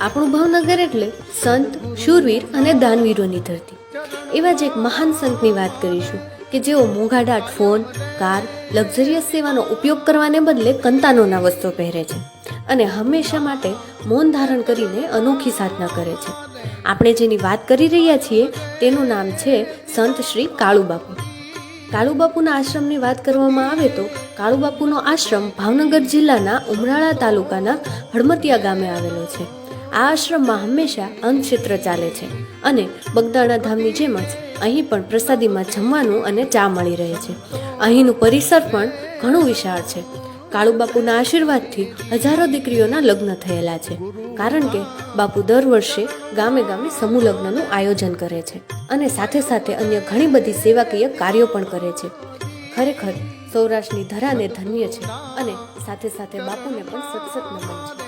આપણું ભાવનગર એટલે સંત, શૂરવીર અને દાનવીરોની ધરતી. એવા જ એક મહાન સંતની વાત કરીશું કે જેઓ મોંઘાડાટ ફોન, કાર, લક્ઝરિયસ સેવાનો ઉપયોગ કરવાને બદલે કંતાનોના વસ્ત્રો પહેરે છે અને હંમેશા માટે મૌન ધારણ કરીને અનોખી સાધના કરે છે. આપણે જેની વાત કરી રહ્યા છીએ તેનું નામ છે સંત શ્રી કાળુબાપુ. કાળુબાપુના આશ્રમની વાત કરવામાં આવે તો કાળુબાપુનો આશ્રમ ભાવનગર જિલ્લાના ઉમરાળા તાલુકાના હળમતિયા ગામે આવેલો છે. આ આશ્રમમાં હંમેશા અંધક્ષેત્ર ચાલે છે અને બગદાણા ધામની જેમ જ અહીં પણ પ્રસાદીમાં જમવાનું અને ચા મળી રહે છે. અહીંનું પરિસર પણ ઘણું વિશાળ છે. કાળુબાપુના આશીર્વાદથી હજારો દીકરીઓના લગ્ન થયેલા છે. કારણ કે બાપુ દર વર્ષે ગામે ગામે સમૂહ લગ્નનું આયોજન કરે છે અને સાથે સાથે અન્ય ઘણી બધી સેવાકીય કાર્યો પણ કરે છે. ખરેખર સૌરાષ્ટ્રની ધરાને ધન્ય છે અને સાથે સાથે બાપુને પણ સતસત નમન છે.